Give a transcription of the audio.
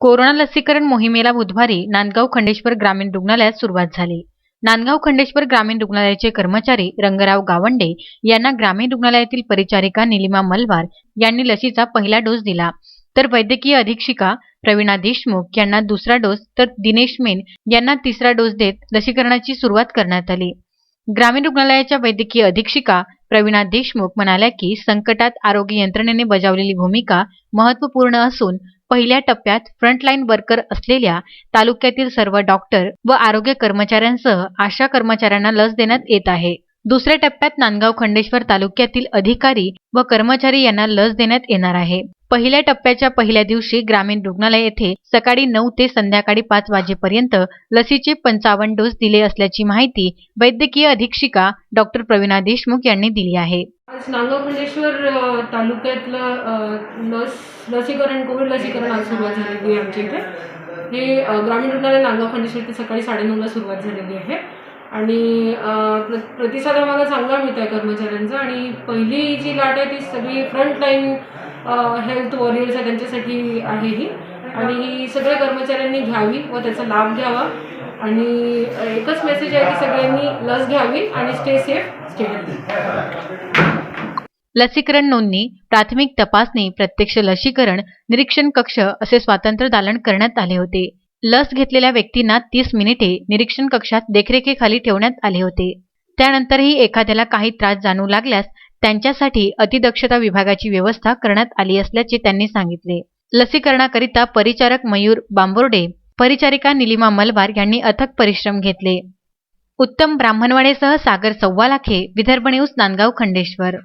Corona लसीकरण मोहिमेला बुधवारी नांदगाव खंडेश्वर ग्रामीण रुग्णालयात सुरुवात झाली. नांदगाव खंडेश्वर ग्रामीण रुग्णालयाचे कर्मचारी रंगराव गावंडे यांना ग्रामीण रुग्णालयातील परिचारिका निलिमा मलवार यांनी लसीचा पहिला डोस दिला. तर वैद्यकीय अधीक्षिका प्रवीणा देशमुख यांना दुसरा डोस तर दिनेश मेन यांना तिसरा डोस देत लसीकरणाची सुरुवात करण्यात आली. ग्रामीण रुग्णालयाच्या वैद्यकीय अधीक्षिका प्रवीणा देशमुख म्हणाल्या की संकटात आरोग्य यंत्रणेने बजावलेली भूमिका महत्त्वपूर्ण असून पहिल्या टप्प्यात फ्रंटलाईन वर्कर असलेल्या तालुक्यातील सर्व डॉक्टर व आरोग्य कर्मचाऱ्यांसह आशा कर्मचाऱ्यांना लस देण्यात येत आहे. दुसऱ्या टप्प्यात नांदगाव खंडेश्वर तालुक्यातील अधिकारी व कर्मचारी यांना लस देण्यात येणार आहे. पहिल्या टप्प्याच्या पहिल्या दिवशी ग्रामीण रुग्णालय येथे सकाळी नऊ ते संध्याकाळी पाच वाजेपर्यंत लसीचे पंचावन्न डोस दिले असल्याची माहिती वैद्यकीय अधीक्षिका डॉक्टर प्रवीणा देशमुख यांनी दिली आहे. आज नांदगाव तालुक्यातलं लस लसीकरण कोविड लसीकरण आज सुरुवात झालेली आहे आमच्या इथे. हे ग्रामीण रुग्णालय नांदगाव खंडेश्वर ते सकाळी साडेनऊला सुरुवात झालेली आहे. आणि प्र प्रतिसाद आम्हाला चांगला मिळत आहे कर्मचाऱ्यांचा. आणि पहिली जी लाट आहे ती सगळी फ्रंटलाईन हेल्थ वॉरियर्स आहे त्यांच्यासाठी आहे ही. आणि ही सगळ्या कर्मचाऱ्यांनी घ्यावी व त्याचा लाभ घ्यावा. आणि एकच मेसेज आहे की सगळ्यांनी लस घ्यावी आणि स्टे सेफ स्टे लसीकरण नोंदणी प्राथमिक तपासणी प्रत्यक्ष लसीकरण निरीक्षण कक्ष असे स्वातंत्र्य दालन करण्यात आले होते. लस घेतलेल्या व्यक्तींना तीस मिनिटे निरीक्षण कक्षात देखरेखीखाली ठेवण्यात आले होते. त्यानंतरही एखाद्याला काही त्रास जाणू लागल्यास त्यांच्यासाठी अतिदक्षता विभागाची व्यवस्था करण्यात आली असल्याचे त्यांनी सांगितले. लसीकरणाकरिता परिचारक मयूर बांबोर्डे परिचारिका निलिमा मलबार यांनी अथक परिश्रम घेतले. उत्तम ब्राह्मणवाडेसह सागर सव्वालाखे विदर्भ न्यूज नांदगाव खंडेश्वर.